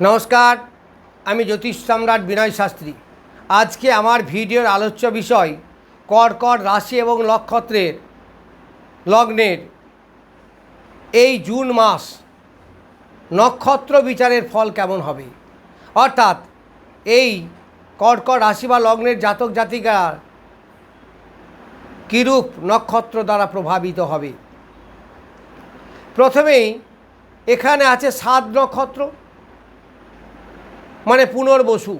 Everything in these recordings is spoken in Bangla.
নমস্কার, আমি জ্যোতিষ সম্রাট বিনয় শাস্ত্রী। আজকে আমার ভিডিওর আলোচ্য বিষয় কর্কট রাশি এবং নক্ষত্রের লগ্নের এই জুন মাস নক্ষত্র বিচারের ফল কেমন হবে? অর্থাৎ এই কর্কট রাশি বা লগ্নের জাতক জাতিকার কিরূপ নক্ষত্র দ্বারা প্রভাবিত হবে? প্রথমেই এখানে আছে সাত নক্ষত্র। মানে পুনর্বসু।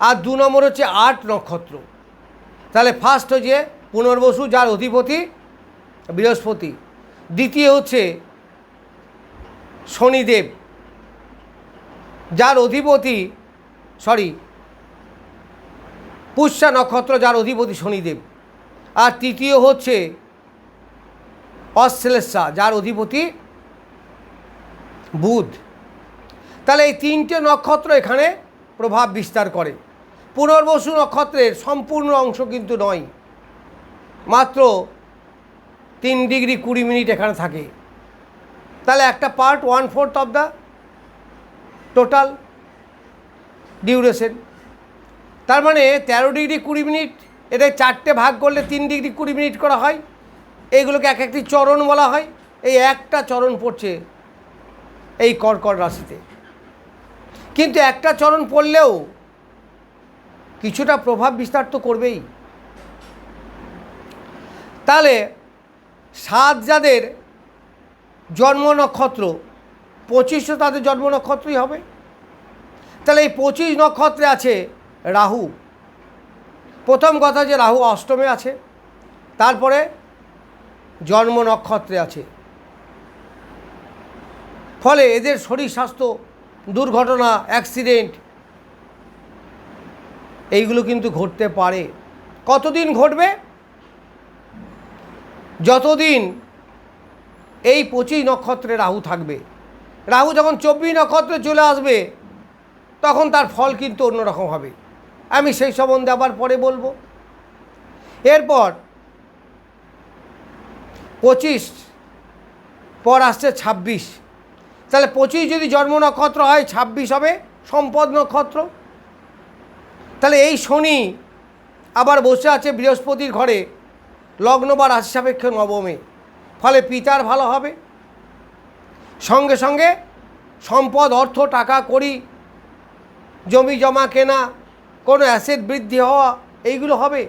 আর দু নম্বর হচ্ছে আট নক্ষত্র। তাহলে ফার্স্ট হচ্ছে পুনর্বসু, যার অধিপতি বৃহস্পতি। দ্বিতীয় হচ্ছে শনিদেব, যার অধিপতি সরি পুষ্যা নক্ষত্র, যার অধিপতি শনিদেব। আর তৃতীয় হচ্ছে অশ্লেষা, যার অধিপতি বুধ। তাহলে এই তিনটে নক্ষত্র এখানে প্রভাব বিস্তার করে। পুনর্বসু নক্ষত্রের সম্পূর্ণ অংশ কিন্তু নয়। মাত্র তিন ডিগ্রি কুড়ি মিনিট এখানে থাকে। তাহলে একটা part one fourth of the total duration. তার মানে তেরো ডিগ্রি কুড়ি মিনিট, এদের চারটে ভাগ করলে তিন ডিগ্রি কুড়ি মিনিট করা হয়। এইগুলোকে এক একটি চরণ বলা হয়। এই একটা চরণ পড়ছে এই কর্কট রাশিতে। কিন্তু একটা চরণ পড়লেও কিছুটা প্রভাব বিস্তার তো করবেই। তাহলে সাত যাদের জন্ম নক্ষত্র পঁচিশও তাদের জন্ম নক্ষত্রই হবে। তাহলে এই পঁচিশ নক্ষত্রে আছে রাহু। প্রথম কথা যে রাহু অষ্টমে আছে, তারপরে জন্ম নক্ষত্রে আছে। ফলে এদের শরীর স্বাস্থ্য দুর্ঘটনা অ্যাক্সিডেন্ট এইগুলো কিন্তু ঘটতে পারে। কতদিন ঘটবে? যতদিন এই পঁচিশ নক্ষত্রে রাহু থাকবে। রাহু যখন চব্বিশ নক্ষত্রে চলে আসবে, তখন তার ফল কিন্তু অন্যরকম হবে। আমি সেই সম্বন্ধে আবার পরে বলব। এরপর পঁচিশ, পর আসছে ছাব্বিশ। তাহলে পঁচিশ যদি জন্ম নক্ষত্র হয়, ছাব্বিশ হবে, সম্পদ নক্ষত্র। তাহলে এই শনি আবার বসে আছে বৃহস্পতির ঘরে, লগ্ন বা রাশি সাপেক্ষ নবমে। ফলে পিতার ভালো হবে। সঙ্গে সঙ্গে সম্পদ, অর্থ, টাকা করি জমি জমা কেনা, কোনো অ্যাসেট বৃদ্ধি হওয়া, এইগুলো হবে,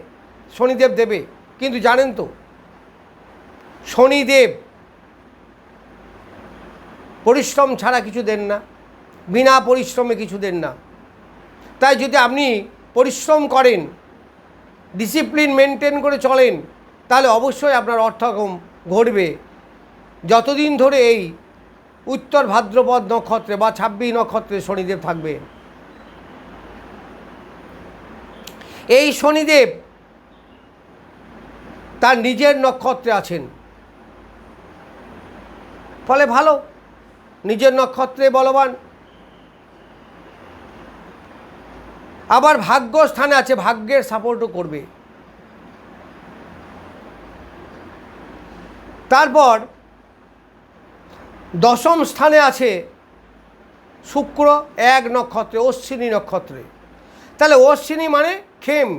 শনিদেব দেবে। কিন্তু জানেন তো, শনিদেব পরিশ্রম ছাড়া কিছু দেন না, বিনা পরিশ্রমে কিছু দেন না। তাই যদি আপনি পরিশ্রম করেন ডিসিপ্লিন মেনটেন করে চলেন, তাহলে অবশ্যই আপনার অর্থকম ঘটবে। যতদিন ধরে এই উত্তর ভাদ্রপদ নক্ষত্রে বা ছাব্বিশ নক্ষত্রে শনিদেব থাকবে। এই শনিদেব তার নিজের নক্ষত্রে আছেন। ফলে ভালো। নিজের নক্ষত্রে বলবান। আবার ভাগ্য স্থানে আছে, ভাগ্যের সাপোর্টও করবে। তারপর দশম স্থানে আছে শুক্র, এক নক্ষত্রে, অশ্বিনী নক্ষত্রে। তাহলে অশ্বিনী মানে খেম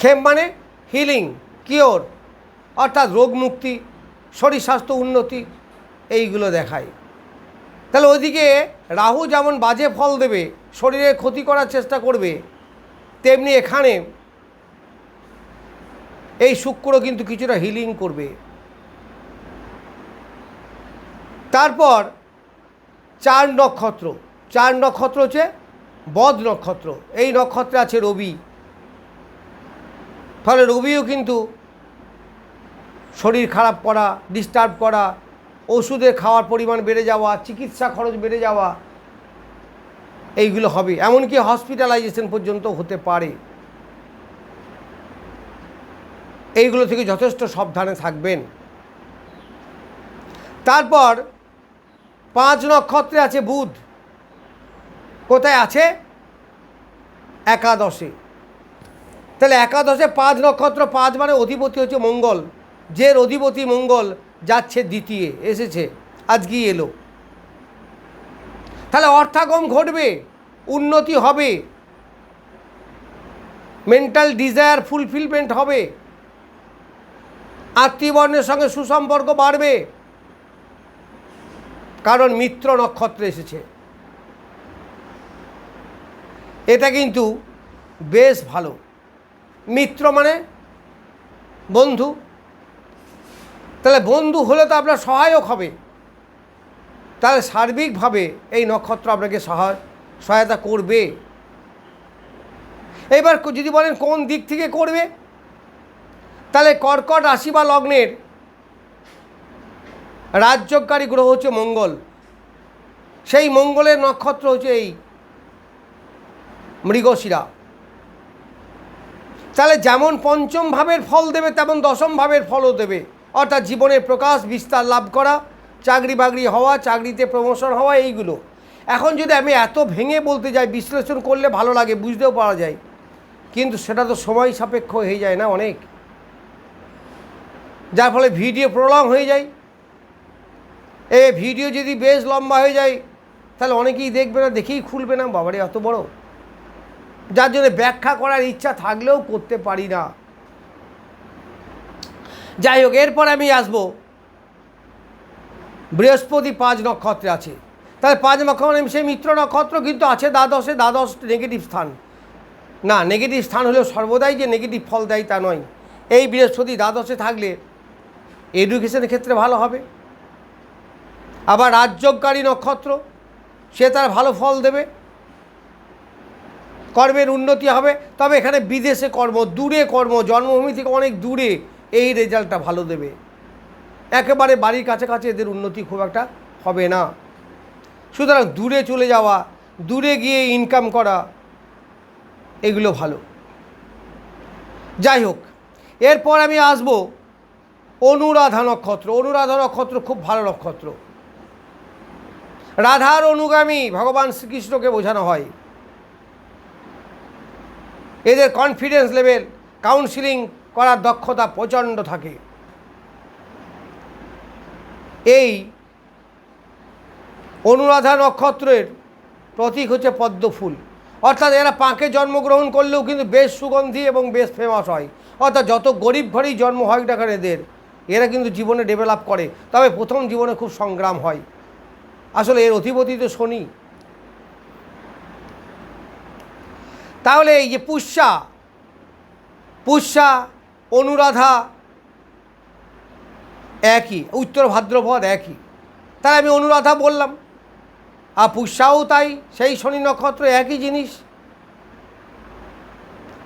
খেম মানে হিলিং কিওর অর্থাৎ রোগ মুক্তি। শরীর স্বাস্থ্য উন্নতি, এইগুলো দেখায়। তাহলে ওইদিকে রাহু যেমন বাজে ফল দেবে, শরীরে ক্ষতি করার চেষ্টা করবে, তেমনি এখানে এই শুক্র কিন্তু কিছুটা হিলিং করবে। তারপর চার নক্ষত্র চার নক্ষত্র হচ্ছে বদ নক্ষত্র, এই নক্ষত্রে আছে রবি। ফলে রবিও কিন্তু শরীর খারাপ করা ডিস্টার্ব করা ওষুধের খাওয়ার পরিমাণ বেড়ে যাওয়া, চিকিৎসা খরচ বেড়ে যাওয়া, এইগুলো হবে। এমনকি হসপিটালাইজেশন পর্যন্ত হতে পারে। এইগুলো থেকে যথেষ্ট সাবধানে থাকবেন। তারপর পাঁচ নক্ষত্রে আছে বুধ। কোথায় আছে? একাদশে। তাহলে একাদশে পাঁচ নক্ষত্র, পাঁচ মানে অধিপতি হচ্ছে মঙ্গল। যে অধিপতি মঙ্গল যাচ্ছে দ্বিতীয়, এসেছে, আজকেই এলো। তাহলে অর্থাগম ঘটবে, উন্নতি হবে। মেন্টাল ডিজায়ার ফুলফিলমেন্ট হবে। আত্মীয়বর্ণের সঙ্গে সুসম্পর্ক বাড়বে। কারণ মিত্র নক্ষত্র এসেছে। এটা কিন্তু বেশ ভালো। মিত্র মানে বন্ধু। তাহলে বন্ধু হলে তো আপনার সহায়ক হবে। তাহলে সার্বিকভাবে এই নক্ষত্র আপনাকে সহায়, সহায়তা করবে। এবার যদি বলেন কোন দিক থেকে করবে, তাহলে কর্কট রাশি বা লগ্নের রাজ্যকারী গ্রহ হচ্ছে মঙ্গল। সেই মঙ্গলের নক্ষত্র হচ্ছে এই মৃগশিরা। তাহলে যেমন পঞ্চম ভাবের ফল দেবে, তেমন দশম ভাবের ফলও দেবে। অর্থাৎ জীবনের প্রকাশ, বিস্তার লাভ করা, চাকরি বাকরি হওয়া, চাকরিতে প্রমোশন হওয়া, এইগুলো। এখন যদি আমি এত ভেঙে বলতে যাই, বিশ্লেষণ করলে ভালো লাগে, বুঝতেও পারা যায়। কিন্তু সেটা তো সময় সাপেক্ষ হয়ে যায় না অনেক। যার ফলে ভিডিও প্রলং হয়ে যায়। এ ভিডিও যদি বেশ লম্বা হয়ে যায়, তাহলে অনেকেই দেখবে না, দেখেই খুলবে না, বাবারে, এত বড়। যার জন্য ব্যাখ্যা করার ইচ্ছা থাকলেও করতে পারি না। যাই হোক, এরপর আমি আসব। বৃহস্পতি পাঁচ নক্ষত্রে আছে। তাহলে পাঁচ নক্ষত্র সেই মিত্র নক্ষত্র কিন্তু আছে দ্বাদশে, দ্বাদশ নেগেটিভ স্থান। না নেগেটিভ স্থান হলেও সর্বদাই যে নেগেটিভ ফল দেয় তা নয়। এই বৃহস্পতি দ্বাদশে থাকলে এডুকেশনের ক্ষেত্রে ভালো হবে। আবার রাজ্যকারী নক্ষত্র, সে তার ভালো ফল দেবে। কর্মের উন্নতি হবে। তবে এখানে বিদেশে কর্ম, দূরে কর্ম, জন্মভূমি থেকে অনেক দূরে এই রেজাল্টটা ভালো দেবে। একেবারে বাড়ির কাছাকাছি এদের উন্নতি খুব একটা হবে না। সুতরাং দূরে চলে যাওয়া, দূরে গিয়ে ইনকাম করা, এগুলো ভালো। যাই হোক, এরপর আমি আসব অনুরাধা নক্ষত্র অনুরাধা নক্ষত্র খুব ভালো নক্ষত্র। রাধার অনুগামী ভগবান শ্রীকৃষ্ণকে বোঝানো হয়। এদের কনফিডেন্স লেভেল কাউন্সিলিং করার দক্ষতা প্রচণ্ড থাকে। এই অনুরাধা নক্ষত্রের প্রতীক হচ্ছে পদ্ম ফুল অর্থাৎ এরা পাঁকে জন্মগ্রহণ করলেও কিন্তু বেশ সুগন্ধি এবং বেশ ফেমাস হয়। অর্থাৎ যত গরিব ঘরেই জন্ম হয় না এদের, এরা কিন্তু জীবনে ডেভেলপ করে। তবে প্রথম জীবনে খুব সংগ্রাম হয়। আসলে এর অধিপতি তো শনি। তাহলে এই যে পুষ্যা পুষ্যা অনুরাধা একই, উত্তর ভাদ্রপদ একই। তাই আমি অনুরাধা বললাম। আর পুষ্যাও তাই, সেই শনি নক্ষত্র একই জিনিস।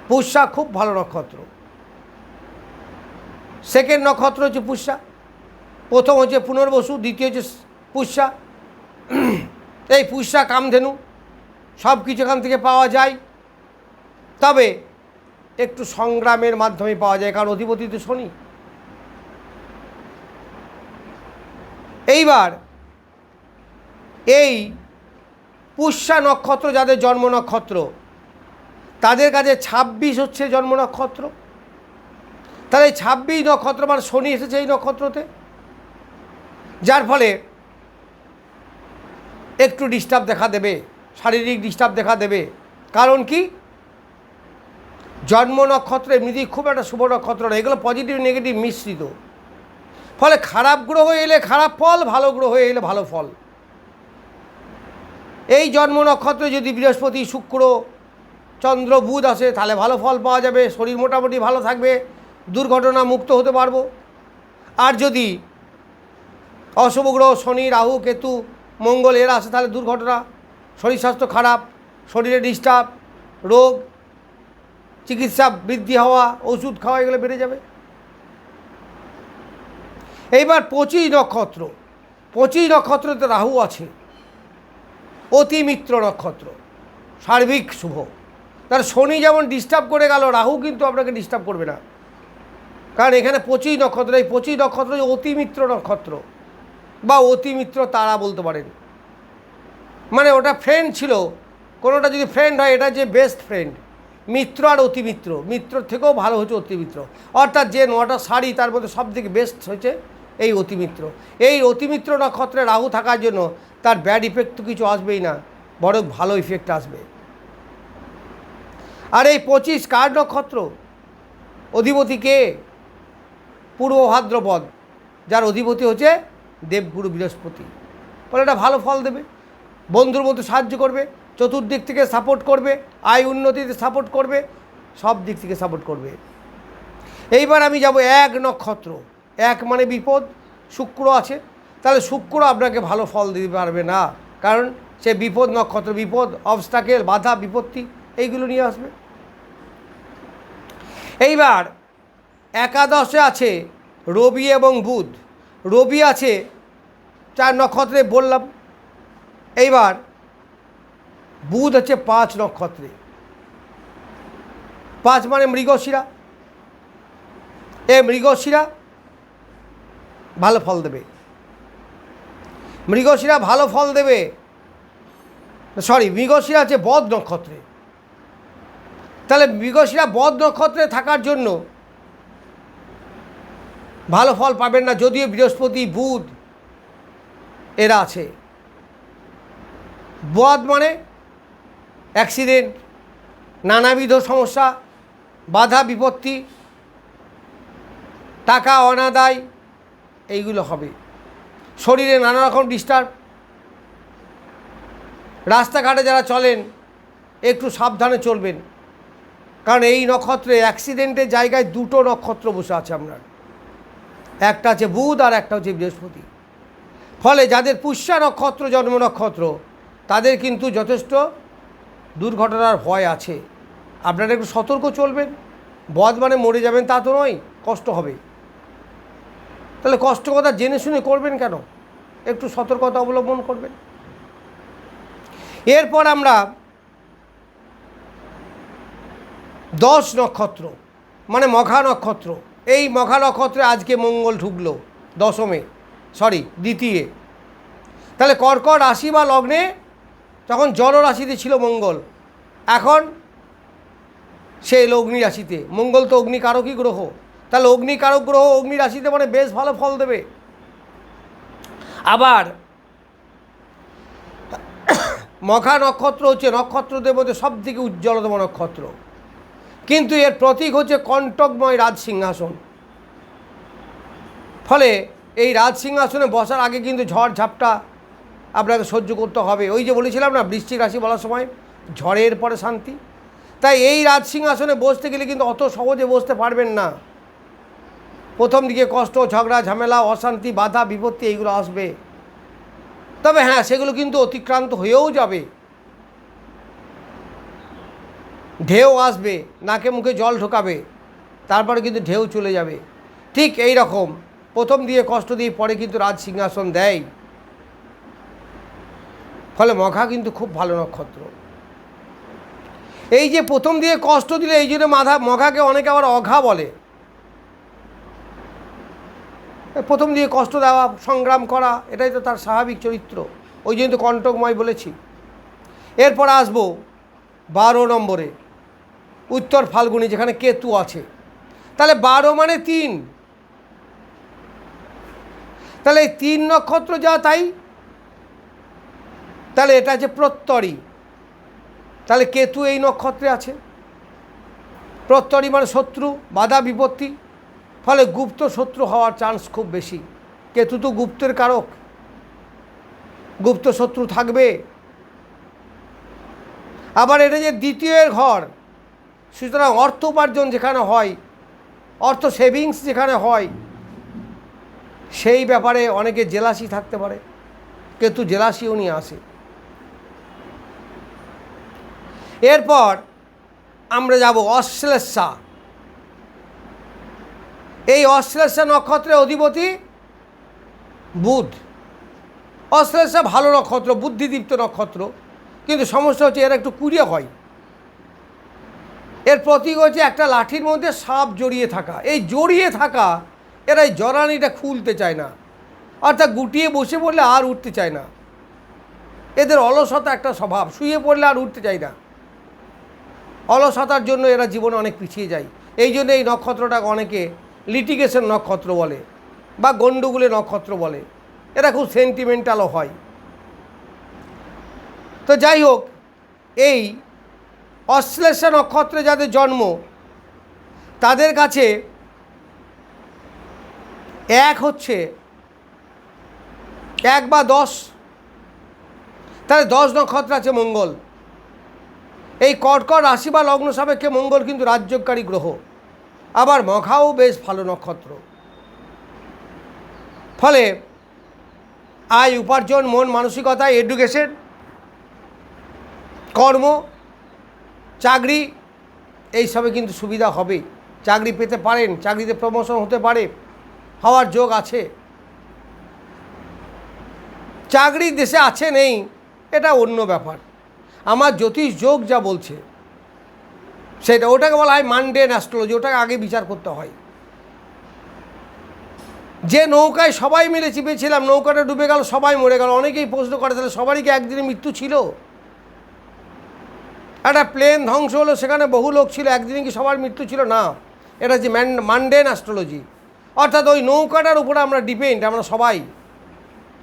পুষ্যা খুব ভালো নক্ষত্র। সেকেন্ড নক্ষত্র হচ্ছে পুষ্যা। প্রথম হচ্ছে পুনর্বসু, দ্বিতীয় হচ্ছে পুষ্যা। এই পুষ্যা কামধেনু সব কিছু এখান থেকে পাওয়া যায়। তবে একটু সংগ্রামের মাধ্যমে পাওয়া যায়, কারণ অধিপতি তো শনি। এইবার এই পুষ্যা নক্ষত্র, যাদের জন্ম নক্ষত্র, তাদের কাছে ছাব্বিশ হচ্ছে জন্ম নক্ষত্র। তাহলে ছাব্বিশ নক্ষত্র মানে শনি এসেছে এই নক্ষত্রতে, যার ফলে একটু ডিস্টার্ব দেখা দেবে, শারীরিক ডিস্টার্ব দেখা দেবে। কারণ কি? জন্ম নক্ষত্র এমনিতেই খুব একটা শুভ নক্ষত্র না এগুলো পজিটিভ নেগেটিভ মিশ্রিত। ফলে খারাপ গ্রহ এলে খারাপ ফল, ভালো গ্রহ এলে ভালো ফল। এই জন্ম নক্ষত্রে যদি বৃহস্পতি, শুক্র, চন্দ্র, বুধ আসে, তাহলে ভালো ফল পাওয়া যাবে, শরীর মোটামুটি ভালো থাকবে, দুর্ঘটনা মুক্ত হতে পারব। আর যদি অশুভ গ্রহ শনি, রাহু, কেতু, মঙ্গল এরা আসে, তাহলে দুর্ঘটনা। শরীর স্বাস্থ্য খারাপ, শরীরে ডিস্টার্ব রোগ চিকিৎসা বৃদ্ধি হওয়া, ওষুধ খাওয়া, এগুলো বেড়ে যাবে। এইবার পঁচিশ নক্ষত্র, পঁচিশ নক্ষত্রতে রাহু আছে। অতি মিত্র নক্ষত্র, সার্বিক শুভ। তার শনি যেমন ডিস্টার্ব করে গেল, রাহু কিন্তু আপনাকে ডিস্টার্ব করবে না। কারণ এখানে পঁচিশ নক্ষত্র, এই পঁচিশ নক্ষত্র অতি মিত্র নক্ষত্র বা অতি মিত্র তারা বলতে পারেন। মানে ওটা ফ্রেন্ড ছিল, কোনোটা যদি ফ্রেন্ড হয়, এটা যে বেস্ট ফ্রেন্ড মিত্র আর অতিমিত্র, মিত্র থেকেও ভালো হচ্ছে অতিমিত্র। অর্থাৎ যে নটা শাড়ি তার মধ্যে সব থেকে বেস্ট হয়েছে এই অতিমিত্র। এই অতিমিত্র নক্ষত্রে রাহু থাকার জন্য তার ব্যাড ইফেক্ট তো কিছু আসবেই না বড় ভালো ইফেক্ট আসবে। আর এই পঁচিশ কার নক্ষত্র? অধিপতি কে? পূর্ব ভাদ্রপদ যার অধিপতি হচ্ছে দেবগুরু বৃহস্পতি। ফলে এটা ভালো ফল দেবে, বন্ধুর মতো সাহায্য করবে। চতুর্দিক থেকে সাপোর্ট করবে, আয় উন্নতিতে সাপোর্ট করবে, সব দিক থেকে সাপোর্ট করবে। এইবার আমি যাব এক নক্ষত্র, এক মানে বিপদ, শুক্র আছে। তাহলে শুক্র আপনাকে ভালো ফল দিতে পারবে না, কারণ সে বিপদ, নক্ষত্র বিপদ অবস্টাকেল বাধা, বিপত্তি, এইগুলো নিয়ে আসবে। এইবার একাদশে আছে রবি এবং বুধ। রবি আছে চার নক্ষত্রে বললাম। এইবার বুধ হচ্ছে পাঁচ নক্ষত্রে। পাঁচ মানে মৃগশিরা। এ মৃগশিরা ভালো ফল দেবে। মৃগশিরা ভালো ফল দেবে। সরি, মৃগশিরা আছে বদ নক্ষত্রে। তাহলে মৃগশিরা বদ নক্ষত্রে থাকার জন্য ভালো ফল পাবেন না, যদিও বৃহস্পতি, বুধ এরা আছে। বদ মানে অ্যাক্সিডেন্ট, নানাবিধ সমস্যা, বাধা, বিপত্তি, টাকা, অনাদায়, এইগুলো হবে। শরীরে নানা রকম ডিস্টার্ব রাস্তাঘাটে যারা চলেন, একটু সাবধানে চলবেন। কারণ এই নক্ষত্রে অ্যাক্সিডেন্টের জায়গায় দুটো নক্ষত্র বসে আছে আপনার একটা আছে বুধ আর একটা হচ্ছে বৃহস্পতি। ফলে যাদের পুষ্যা নক্ষত্র, জন্ম নক্ষত্র, তাদের কিন্তু যথেষ্ট দুর্ঘটনার ভয় আছে। আপনারা একটু সতর্ক চলবেন। বদ মানে মরে যাবেন, তা তো নয়, কষ্ট হবে। তাহলে কষ্ট কথা জেনে শুনে করবেন কেন? একটু সতর্কতা অবলম্বন করবেন। এরপর আমরা দশ নক্ষত্র মানে মঘা নক্ষত্র। এই মঘা নক্ষত্রে আজকে মঙ্গল ঢুকলো, দশমে সরি দ্বিতীয়। তাহলে কর্কট, রাশি বা লগ্নে তখন জল রাশিতে ছিল মঙ্গল। এখন সে এলো অগ্নি রাশিতে মঙ্গল তো অগ্নিকারকই গ্রহ। তাহলে অগ্নিকারক গ্রহ অগ্নি রাশিতে মানে বেশ ভালো ফল দেবে। আবার মখা নক্ষত্র হচ্ছে নক্ষত্রদের মধ্যে সব থেকে উজ্জ্বলতম নক্ষত্র। কিন্তু এর প্রতীক হচ্ছে কণ্টকময় রাজ সিংহাসন। ফলে এই রাজ সিংহাসনে বসার আগে কিন্তু ঝড় ঝাপটা আপনাকে সহ্য করতে হবে। ওই যে বলেছিলাম না বৃষ্টিক রাশি বলার সময় ঝড়ের পরে শান্তি। তাই এই রাজ সিংহাসনে বসতে গেলে কিন্তু অত সহজে বসতে পারবেন না। প্রথম দিকে কষ্ট, ঝগড়া, ঝামেলা, অশান্তি, বাধা, বিপত্তি এইগুলো আসবে। তবে হ্যাঁ সেগুলো কিন্তু অতিক্রান্ত হয়েও যাবে। ঢেউ আসবে, নাকে মুখে জল ঢোকাবে, তারপরে কিন্তু ঢেউ চলে যাবে। ঠিক এই রকম প্রথম দিয়ে কষ্ট দিয়ে পরে কিন্তু রাজ সিংহাসন দেয়। ফলে মঘা কিন্তু খুব ভালো নক্ষত্র। এই যে প্রথম দিয়ে কষ্ট দিলে, এই জন্য মাথা মঘাকে অনেকে আবার অঘা বলে। প্রথম দিয়ে কষ্ট দেওয়া, সংগ্রাম করা, এটাই তো তার স্বাভাবিক চরিত্র। ওই জন্য তো কণ্টকময় বলেছি। এরপর আসব বারো নম্বরে, উত্তর ফাল্গুনি, যেখানে কেতু আছে। তাহলে বারো মানে তিন। তাহলে তিন নক্ষত্র যা, তাই তাহলে এটা আছে প্রত্যরি, তাহলে কেতু এই নক্ষত্রে আছে? প্রত্যরি মানে শত্রু, বাধা বিপত্তি, ফলে গুপ্ত শত্রু হওয়ার চান্স খুব বেশি। কেতু তো গুপ্তের কারক। গুপ্ত শত্রু থাকবে। আবার এটা যে দ্বিতীয়ের ঘর, সুতরাং অর্থ উপার্জন যেখানে হয়, অর্থ সেভিংস যেখানে হয়, সেই ব্যাপারে অনেকে জেলাসি থাকতে পারে। কেতু জেলাসিও নিয়ে আসে। এরপর আমরা যাব অশ্লেষা। এই অশ্লেষা নক্ষত্রের অধিপতি বুধ। অশ্লেষা ভালো নক্ষত্র, বুদ্ধিদীপ্ত নক্ষত্র। কিন্তু সমস্যা হচ্ছে এরা একটু কুড়িয়ে হয়। এর প্রতীক হচ্ছে একটা লাঠির মধ্যে সাপ জড়িয়ে থাকা। এই জড়িয়ে থাকা এরা এই জরানিটা খুলতে চায় না। অর্থাৎ গুটিয়ে বসে পড়লে আর উঠতে চায় না। এদের অলসতা একটা স্বভাব। শুয়ে পড়লে আর উঠতে চায় না। অলসতার জন্য এরা জীবনে অনেক পিছিয়ে যায়। এই জন্য এই নক্ষত্রটাকে অনেকে লিটিগেশন নক্ষত্র বলে বা গণ্ডগুলে নক্ষত্র বলে। এরা খুব সেন্টিমেন্টালও হয়। তো যাই হোক, এই অশ্লেষা নক্ষত্রে যাদের জন্ম, তাদের কাছে এক হচ্ছে এক বা দশ। তাহলে দশ নক্ষত্র আছে মঙ্গল। এই কর্কট রাশি বা লগ্ন সাপেক্ষে মঙ্গল কিন্তু রাজ্যকারী গ্রহ। আবার মঘাও বেশ ভালো নক্ষত্র। ফলে আয়, উপার্জন, মন, মানসিকতা, এডুকেশন, কর্ম, চাকরি এইসবে কিন্তু সুবিধা হবে। চাকরি পেতে পারেন, চাকরিতে প্রমোশন হতে পারে, হওয়ার যোগ আছে। চাকরি দেশে আছে নেই, এটা অন্য ব্যাপার। আমার জ্যোতিষ যোগ যা বলছে, সেটা, ওটাকে বলা হয় মানডেন অ্যাস্ট্রোলজি ওটাকে আগে বিচার করতে হয়। যে নৌকায় সবাই মিলে চিপেছিলাম, নৌকাটা ডুবে গেল, সবাই মরে গেল, অনেকেই প্রশ্ন করে, তাহলে সবারই কি একদিনে মৃত্যু ছিল? একটা প্লেন ধ্বংস হলো, সেখানে বহু লোক ছিল, একদিনে কি সবার মৃত্যু ছিল? না। এটা হচ্ছে ম্যান মানডেন অ্যাস্ট্রোলজি অর্থাৎ ওই নৌকাটার উপরে আমরা ডিপেন্ড আমরা সবাই।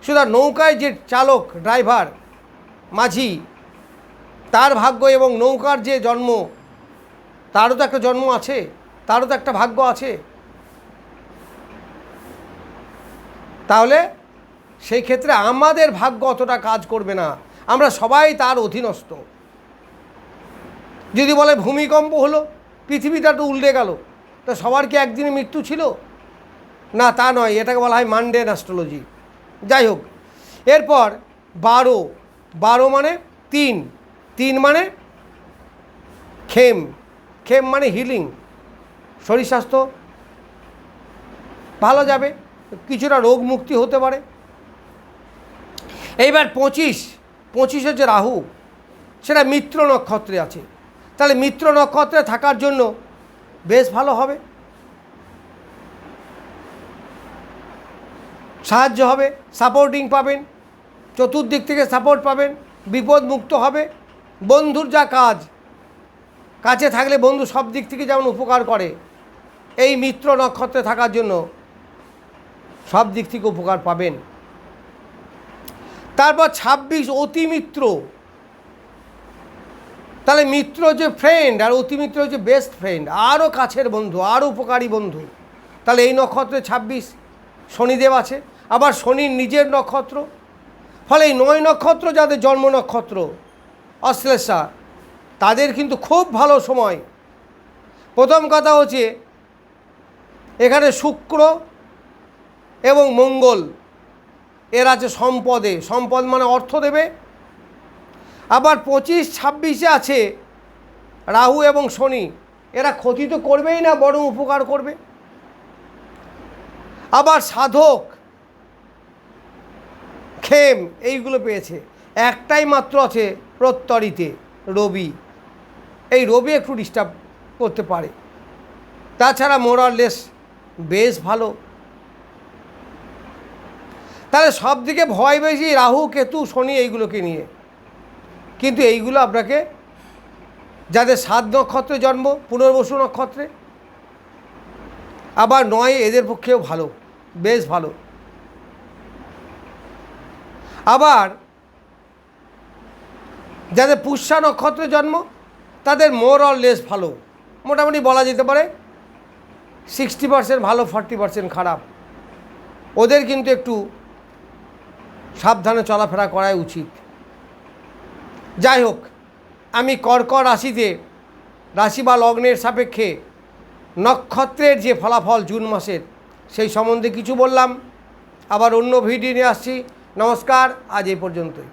শুধু নৌকায় যে চালক ড্রাইভার মাঝি তার ভাগ্য এবং নৌকার যে জন্ম, তারও তো একটা জন্ম আছে, তারও তো একটা ভাগ্য আছে। তাহলে সেই ক্ষেত্রে আমাদের ভাগ্য অতটা কাজ করবে না। আমরা সবাই তার অধীনস্থ। যদি বলে ভূমিকম্প হলো, পৃথিবীটা তো উল্টে গেল, তা সবার কি একদিনে মৃত্যু ছিল? না, তা নয়, এটাকে বলা হয় মানডেন অ্যাস্ট্রোলজি। যাই হোক, এরপর বারো বারো মানে তিন। তিন মানে খেম। খেম মানে হিলিং শরীর স্বাস্থ্য ভালো যাবে, কিছুটা রোগ মুক্তি হতে পারে। এইবার পঁচিশ পঁচিশ হচ্ছে রাহু, সেটা মিত্র নক্ষত্রে আছে। তাহলে মিত্র নক্ষত্রে থাকার জন্য বেশ ভালো হবে। সাহায্য হবে সাপোর্টিং পাবেন, চতুর্দিক থেকে সাপোর্ট পাবেন বিপদ মুক্ত হবে। বন্ধুর যা কাজ, কাছে থাকলে বন্ধু সব দিক থেকে যেমন উপকার করে, এই মিত্র নক্ষত্রে থাকার জন্য সব দিক থেকে উপকার পাবেন। তারপর ছাব্বিশ অতি মিত্র তাহলে মিত্র যে ফ্রেন্ড আর অতি মিত্র হচ্ছে বেস্ট ফ্রেন্ড আরও কাছের বন্ধু, আরও উপকারী বন্ধু। তাহলে এই নক্ষত্রে ছাব্বিশ শনিদেব আছে, আবার শনির নিজের নক্ষত্র। ফলে এই নয় নক্ষত্র যাদের জন্ম নক্ষত্র অশ্লেষা, তাদের কিন্তু খুব ভালো সময়। প্রথম কথা হচ্ছে, এখানে শুক্র এবং মঙ্গল, এর আছে সম্পদে। সম্পদ মানে অর্থ দেবে। আবার পঁচিশ, ছাব্বিশে আছে রাহু এবং শনি। এরা ক্ষতি তো করবেই না, বরং উপকার করবে। আবার সাধক খেম এইগুলো পেয়েছে। একটাই মাত্র আছে প্রত্যরিতে রবি। এই রবি একটু ডিস্টার্ব করতে পারে। তাছাড়া মোরাললেস বেশ ভালো। তাহলে সব দিকে ভয় বেশি রাহু, কেতু, শনি এইগুলোকে নিয়ে। কিন্তু এইগুলো আপনাকে যাদের সাত নক্ষত্রে জন্ম, পুনর্বসু নক্ষত্রে, আবার নয় এদের পক্ষেও ভালো, বেশ ভালো। আবার যাদের পুষ্যা নক্ষত্রে জন্ম, তাদের মোর অর লেস ভালো। মোটামুটি বলা যেতে পারে সিক্সটি পার্সেন্ট ভালো ফর্টি পার্সেন্ট খারাপ। ওদের কিন্তু একটু সাবধানে চলাফেরা করাই উচিত। যাই হোক, আমি কর্কট রাশিতে, রাশি বা লগ্নের সাপেক্ষে নক্ষত্রের যে ফলাফল জুন মাসের, সেই সম্বন্ধে কিছু বললাম। আবার অন্য ভিডিও নিয়ে আসছি। নমস্কার, আজ এই পর্যন্তই।